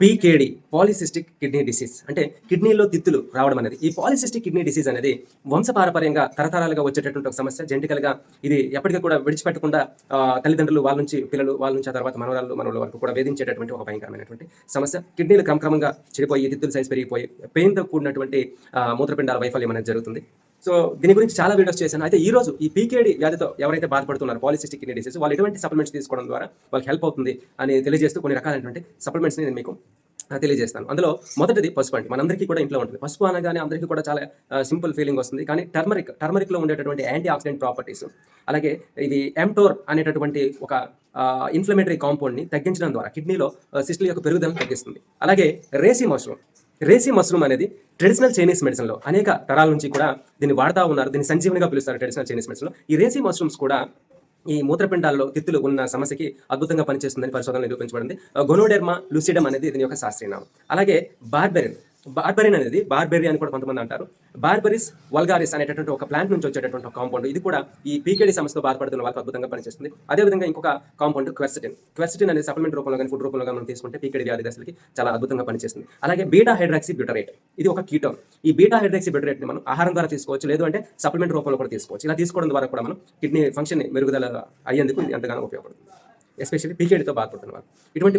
పీకేడి polycystic kidney disease అంటే కిడ్నీలో తిత్తులు రావడం అనేది. ఈ పాలిసిస్టిక్ కిడ్నీ డిసీజ్ అనేది వంశపారపర్యంగా తరతరాలుగా వచ్చేటటువంటి ఒక సమస్య. జెంటికల్గా ఇది ఎప్పటికీ కూడా విడిచిపెట్టకుండా తల్లిదండ్రులు వాళ్ళ నుంచి పిల్లలు వాళ్ళ నుంచి ఆ తర్వాత మనవరాలు మనవల వరకు కూడా వేధించేటటువంటి ఒక భయంకరమైనటువంటి సమస్య. కిడ్నీలు క్రమక్రమంగా చెడిపోయి తిత్తులు సైజ్ పెరిగిపోయి పెయిన్తో కూడినటువంటి మూత్రపిండాల వైఫల్యం అనేది జరుగుతుంది. సో దీని గురించి చాలా వీడియోస్ చేశాను. అయితే ఈ రోజు ఈ పీకేడి వ్యాధితో ఎవరైతే బాధపడుతున్నారో పాలిసిస్టిక్ కిడ్నీ డిసీజ్ వాళ్ళు ఎటువంటి సప్లిమెంట్స్ తీసుకోవడం ద్వారా వాళ్ళకి హెల్ప్ అవుతుంది అని తెలియజేస్తూ కొన్ని రకాలైనటువంటి సప్లిమెంట్స్ని నేను మీకు తెలియజేస్తాను. అందులో మొదటిది పసుపు అండి. మనందరికీ కూడా ఇంట్లో ఉంటుంది. పసుపు అనగానే అందరికీ కూడా చాలా సింపుల్ ఫీలింగ్ వస్తుంది. కానీ టర్మరిక్ టర్మరిక్లో ఉండేటటువంటి యాంటీ ఆక్సిడెంట్ ప్రాపర్టీస్ అలాగే ఇది ఎంటోర్ అనేటటువంటి ఒక ఇన్ఫ్లమేటరీ కాంపౌండ్ని తగ్గించడం ద్వారా కిడ్నీలో సిస్టల్ యొక్క పెరుగుదలను తగ్గిస్తుంది. అలాగే రేసి మష్రూమ్. రేసి మష్రూమ్ అనేది ట్రెడిషనల్ చైనీస్ మెడిసిన్లో అనేక తరాల నుంచి కూడా దీన్ని వాడుతూ ఉన్నారు దీన్ని సంజీవనిగా పిలుస్తారు ట్రెడిషనల్ చైనీస్ మెడిసిన్లో. ఈ రేసి మష్రూమ్స్ కూడా ఈ మూత్రపిండాల్లో తిత్తులు ఉన్న సమస్యకి అద్భుతంగా పనిచేస్తుందని పరిశోధన నిరూపించబడింది. గొనోడెర్మా లూసిడమ్ అనేది దీని యొక్క శాస్త్రీయనామం అలాగే బార్బెరిన్ బార్బెరిన్ అనేది బార్బెరీ అని కూడా కొంతమంది అంటారు. బార్బెరిస్ వల్గారిస్ అనేటటువంటి ఒక ప్లాంట్ నుంచి వచ్చేటటువంటి ఒక కాంపౌండ్ ఇది కూడా ఈ పీకేడి సమస్యతో బాధపడుతున్న వాళ్ళకి అద్భుతంగా పనిచేస్తుంది. అదేవిధంగా ఇంకొక కాంపౌండ్ క్వెర్సిటిన్ క్వెర్సిటిన్ అనేది సప్లిమెంట్ రూపంలో కానీ ఫుడ్ రూపంలో మనం తీసుకుంటే పీకేడి వ్యాధి దశలకి చాలా అద్భుతంగా పనిచేస్తుంది. అలాగే బీటా హైడ్రాక్సీ బ్యూటరేట్ ఇది ఒక కీటోన్ ఈ బీటా హైడ్రాక్సీ బ్యూటరేట్ని మనం ఆహారం ద్వారా తీసుకోవచ్చు లేదు అంటే సప్లిమెంట్ రూపంలో కూడా తీసుకోవచ్చు. ఇలా తీసుకోవడం ద్వారా కూడా మనం కిడ్నీ ఫంక్షన్ మెరుగుదల అయ్యేందుకు ఇది ఎంతగానో ఉపయోగపడుతుంది. ఎస్పెషల్లీ పీకేడితో బాధపడుతున్న వాళ్ళు. ఇటువంటి